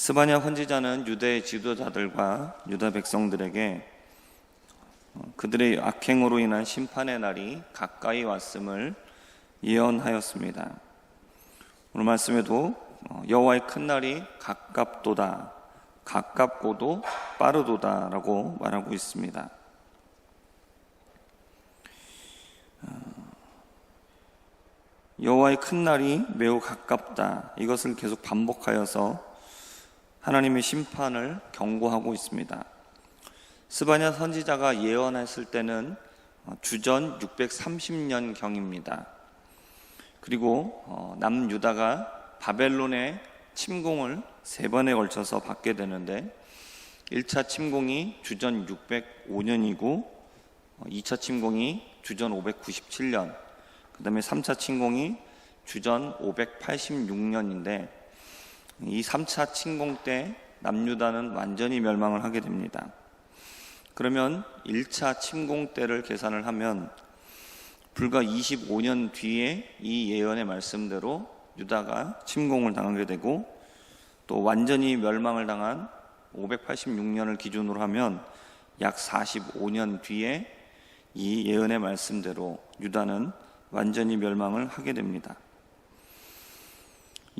스바냐 헌지자는 유대 지도자들과 유다 백성들에게 어, 그들의 악행으로 인한 심판의 날이 가까이 왔음을 예언하였습니다. 오늘 말씀에도 어, 여호와의 큰 날이 가깝도다, 가깝고도 빠르도다라고 말하고 있습니다. 여호와의 큰 날이 매우 가깝다. 이것을 계속 반복하여서 하나님의 심판을 경고하고 있습니다. 스바냐 선지자가 예언했을 때는 주전 630년 경입니다. 그리고 어, 남유다가 바벨론의 침공을 세 번에 걸쳐서 받게 되는데 1차 침공이 주전 605년이고 2차 침공이 주전 597년, 그 다음에 3차 침공이 주전 586년인데 이 3차 침공 때 남유다는 완전히 멸망을 하게 됩니다. 그러면 1차 침공 때를 계산을 하면 불과 25년 뒤에 이 예언의 말씀대로 유다가 침공을 당하게 되고 또 완전히 멸망을 당한 586년을 기준으로 하면 약 45년 뒤에 이 예언의 말씀대로 유다는 완전히 멸망을 하게 됩니다.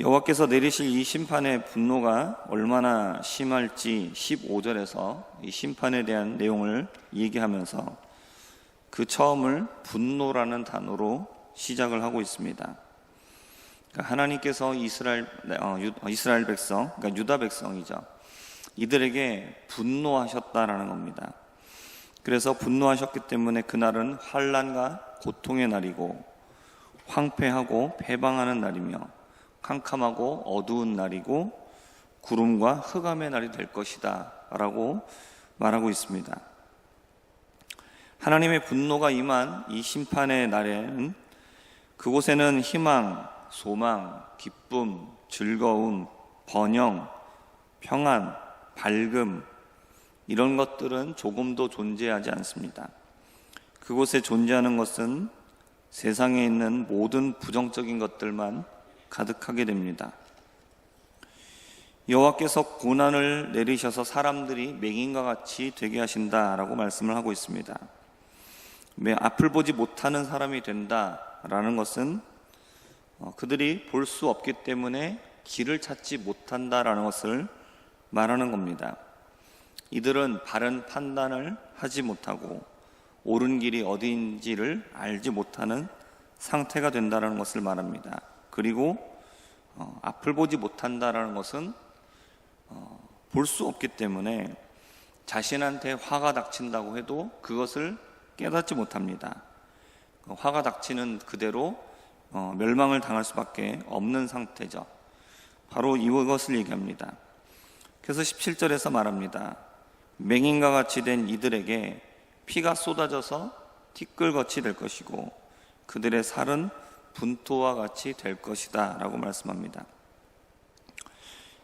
여호와께서 내리실 이 심판의 분노가 얼마나 심할지 15절에서 이 심판에 대한 내용을 얘기하면서 그 처음을 분노라는 단어로 시작을 하고 있습니다. 그러니까 하나님께서 이스라엘 어, 유, 어, 이스라엘 백성, 그러니까 유다 백성이죠. 이들에게 분노하셨다라는 겁니다. 그래서 분노하셨기 때문에 그날은 환란과 고통의 날이고 황폐하고 패방하는 날이며 캄캄하고 어두운 날이고 구름과 흑암의 날이 될 것이다 라고 말하고 있습니다. 하나님의 분노가 임한 이 심판의 날에는 그곳에는 희망, 소망, 기쁨, 즐거움, 번영, 평안, 밝음 이런 것들은 조금도 존재하지 않습니다. 그곳에 존재하는 것은 세상에 있는 모든 부정적인 것들만 가득하게 됩니다. 여호와께서 고난을 내리셔서 사람들이 맹인과 같이 되게 하신다라고 말씀을 하고 있습니다. 앞을 보지 못하는 사람이 된다라는 것은 어, 그들이 볼 수 없기 때문에 길을 찾지 못한다라는 것을 말하는 겁니다. 이들은 바른 판단을 하지 못하고 옳은 길이 어디인지를 알지 못하는 상태가 된다는 것을 말합니다. 그리고 어, 앞을 보지 못한다라는 것은 어, 볼수 없기 때문에 자신한테 화가 닥친다고 해도 그것을 깨닫지 못합니다. 그 화가 닥치는 그대로 어, 멸망을 당할 수밖에 없는 상태죠. 바로 이것을 얘기합니다. 그래서 17절에서 말합니다. 맹인과 같이 된 이들에게 피가 쏟아져서 티끌같이 될 것이고 그들의 살은 분토와 같이 될 것이다 라고 말씀합니다.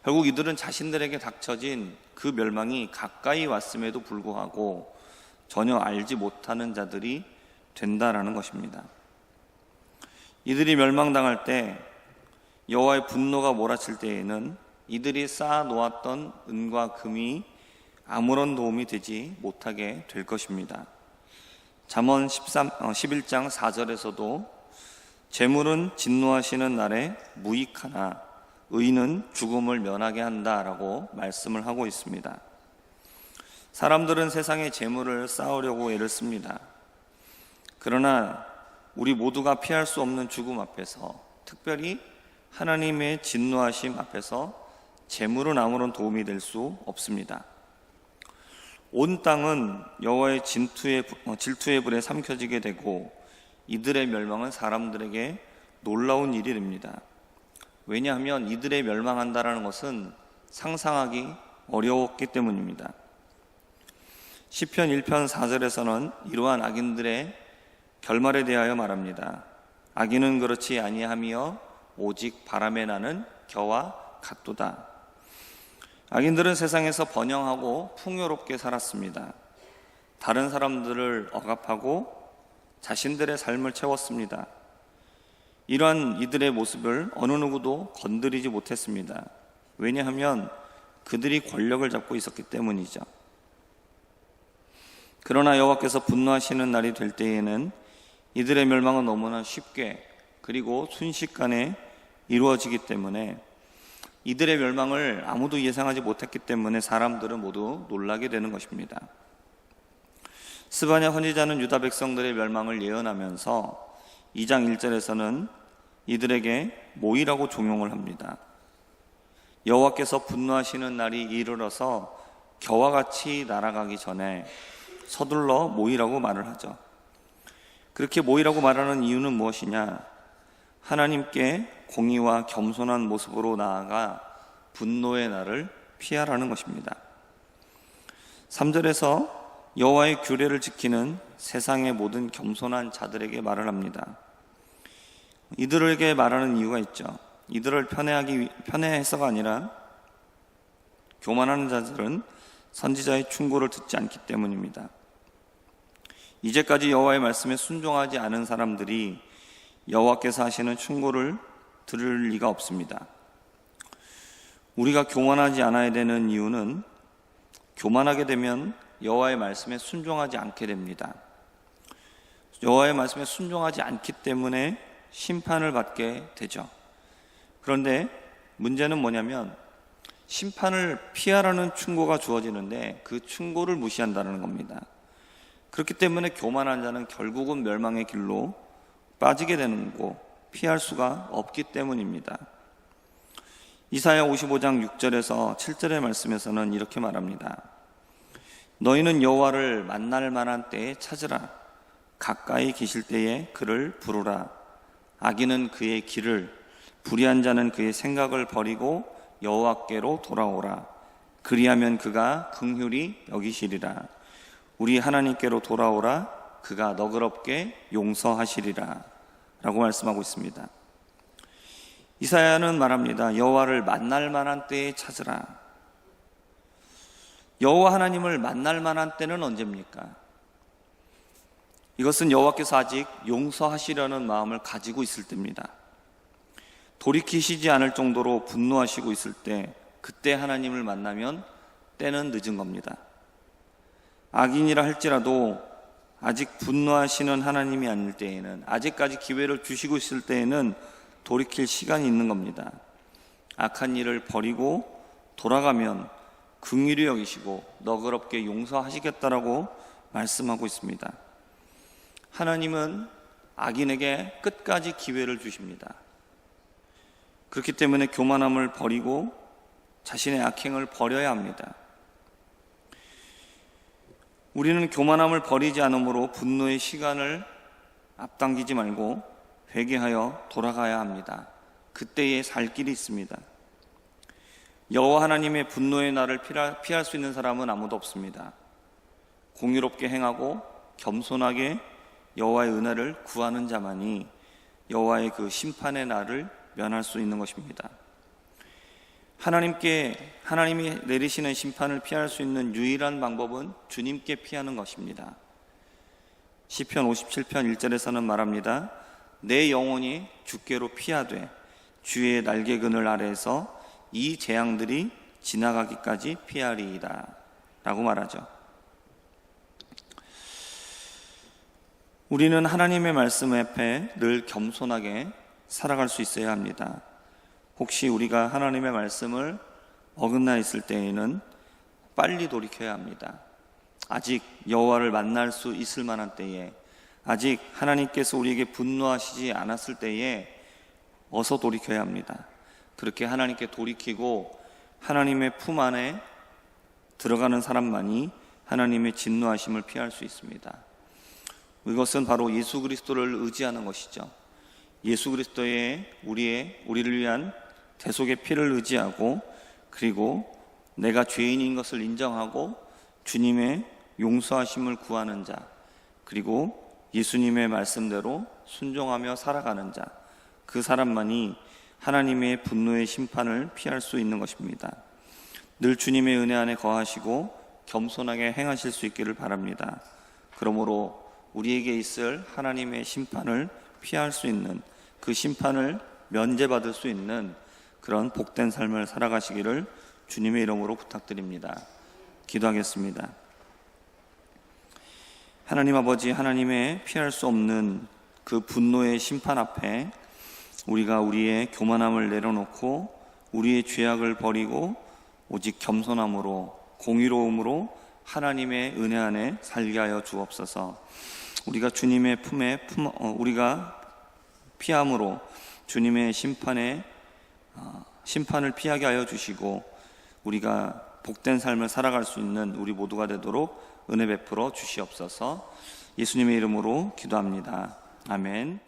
결국 이들은 자신들에게 닥쳐진 그 멸망이 가까이 왔음에도 불구하고 전혀 알지 못하는 자들이 된다라는 것입니다. 이들이 멸망당할 때 여호와의 분노가 몰아칠 때에는 이들이 쌓아 놓았던 은과 금이 아무런 도움이 되지 못하게 될 것입니다. 잠언 13, 11장 4절에서도 재물은 진노하시는 날에 무익하나 의는 죽음을 면하게 한다라고 말씀을 하고 있습니다. 사람들은 세상에 재물을 쌓으려고 애를 씁니다. 그러나 우리 모두가 피할 수 없는 죽음 앞에서 특별히 하나님의 진노하심 앞에서 재물은 아무런 도움이 될 수 없습니다. 온 땅은 여호와의 진투의 어, 질투의 불에 삼켜지게 되고 이들의 멸망은 사람들에게 놀라운 일이 됩니다. 왜냐하면 이들의 멸망한다라는 것은 상상하기 어려웠기 때문입니다. 시편 1편 4절에서는 이러한 악인들의 결말에 대하여 말합니다. 악인은 그렇지 아니하며 오직 바람에 나는 겨와 같도다. 악인들은 세상에서 번영하고 풍요롭게 살았습니다. 다른 사람들을 억압하고 자신들의 삶을 채웠습니다. 이러한 이들의 모습을 어느 누구도 건드리지 못했습니다. 왜냐하면 그들이 권력을 잡고 있었기 때문이죠. 그러나 여호와께서 분노하시는 날이 될 때에는 이들의 멸망은 너무나 쉽게 그리고 순식간에 이루어지기 때문에 이들의 멸망을 아무도 예상하지 못했기 때문에 사람들은 모두 놀라게 되는 것입니다. 스바냐 선지자는 유다 백성들의 멸망을 예언하면서 2장 1절에서는 이들에게 모이라고 종용을 합니다. 여호와께서 분노하시는 날이 이르러서 겨와 같이 날아가기 전에 서둘러 모이라고 말을 하죠. 그렇게 모이라고 말하는 이유는 무엇이냐? 하나님께 공의와 겸손한 모습으로 나아가 분노의 날을 피하라는 것입니다. 3절에서 여호와의 규례를 지키는 세상의 모든 겸손한 자들에게 말을 합니다. 이들에게 말하는 이유가 있죠. 이들을 편애하기 위- 편애해서가 아니라 교만하는 자들은 선지자의 충고를 듣지 않기 때문입니다. 이제까지 여호와의 말씀에 순종하지 않은 사람들이 여호와께서 하시는 충고를 들을 리가 없습니다. 우리가 교만하지 않아야 되는 이유는 교만하게 되면 여호와의 말씀에 순종하지 않게 됩니다. 여호와의 말씀에 순종하지 않기 때문에 심판을 받게 되죠. 그런데 문제는 뭐냐면 심판을 피하라는 충고가 주어지는데 그 충고를 무시한다는 겁니다. 그렇기 때문에 교만한 자는 결국은 멸망의 길로 빠지게 되는 거고 피할 수가 없기 때문입니다. 이사야 55장 6절에서 7절의 말씀에서는 이렇게 말합니다. 너희는 여호와를 만날 만한 때에 찾으라. 가까이 계실 때에 그를 부르라. 악인은 그의 길을, 불의한 자는 그의 생각을 버리고 여호와께로 돌아오라. 그리하면 그가 긍휼히 여기시리라. 우리 하나님께로 돌아오라. 그가 너그럽게 용서하시리라. 라고 말씀하고 있습니다. 이사야는 말합니다. 여호와를 만날 만한 때에 찾으라. 여호와 하나님을 만날 만한 때는 언제입니까? 이것은 여호와께서 아직 용서하시려는 마음을 가지고 있을 때입니다. 돌이키시지 않을 정도로 분노하시고 있을 때 그때 하나님을 만나면 때는 늦은 겁니다. 악인이라 할지라도 아직 분노하시는 하나님이 아닐 때에는 아직까지 기회를 주시고 있을 때에는 돌이킬 시간이 있는 겁니다. 악한 일을 버리고 돌아가면 긍휼히 여기시고 너그럽게 용서하시겠다라고 말씀하고 있습니다. 하나님은 악인에게 끝까지 기회를 주십니다. 그렇기 때문에 교만함을 버리고 자신의 악행을 버려야 합니다. 우리는 교만함을 버리지 않으므로 분노의 시간을 앞당기지 말고 회개하여 돌아가야 합니다. 그때에 살 길이 있습니다. 여호와 하나님의 분노의 날을 피할, 수 있는 사람은 아무도 없습니다. 공유롭게 행하고 겸손하게 여호와의 은혜를 구하는 자만이 여호와의 그 심판의 날을 면할 수 있는 것입니다. 하나님께 하나님이 내리시는 심판을 피할 수 있는 유일한 방법은 주님께 피하는 것입니다. 시편 57편 1절에서는 말합니다. 내 영혼이 주께로 피하되 주의 날개 그늘 아래에서 이 재앙들이 지나가기까지 피하리이다. 라고 말하죠. 우리는 하나님의 말씀 앞에 늘 겸손하게 살아갈 수 있어야 합니다. 혹시 우리가 하나님의 말씀을 어긋나 있을 때에는 빨리 돌이켜야 합니다. 아직 여호와를 만날 수 있을 만한 때에 아직 하나님께서 우리에게 분노하시지 않았을 때에 어서 돌이켜야 합니다. 그렇게 하나님께 돌이키고 하나님의 품 안에 들어가는 사람만이 하나님의 진노하심을 피할 수 있습니다. 이것은 바로 예수 그리스도를 의지하는 것이죠. 예수 그리스도의 우리의 우리를 위한 대속의 피를 의지하고 그리고 내가 죄인인 것을 인정하고 주님의 용서하심을 구하는 자 그리고 예수님의 말씀대로 순종하며 살아가는 자 그 사람만이 하나님의 분노의 심판을 피할 수 있는 것입니다. 늘 주님의 은혜 안에 거하시고 겸손하게 행하실 수 있기를 바랍니다. 그러므로 우리에게 있을 하나님의 심판을 피할 수 있는 그 심판을 면제받을 수 있는 그런 복된 삶을 살아가시기를 주님의 이름으로 부탁드립니다. 기도하겠습니다. 하나님 아버지, 하나님의 피할 수 없는 그 분노의 심판 앞에 우리가 우리의 교만함을 내려놓고 우리의 죄악을 버리고 오직 겸손함으로 공의로움으로 하나님의 은혜 안에 살게 하여 주옵소서. 우리가 주님의 품에 품, 어, 우리가 피함으로 주님의 심판에 어, 심판을 피하게 하여 주시고 우리가 복된 삶을 살아갈 수 있는 우리 모두가 되도록 은혜 베풀어 주시옵소서. 예수님의 이름으로 기도합니다. 아멘.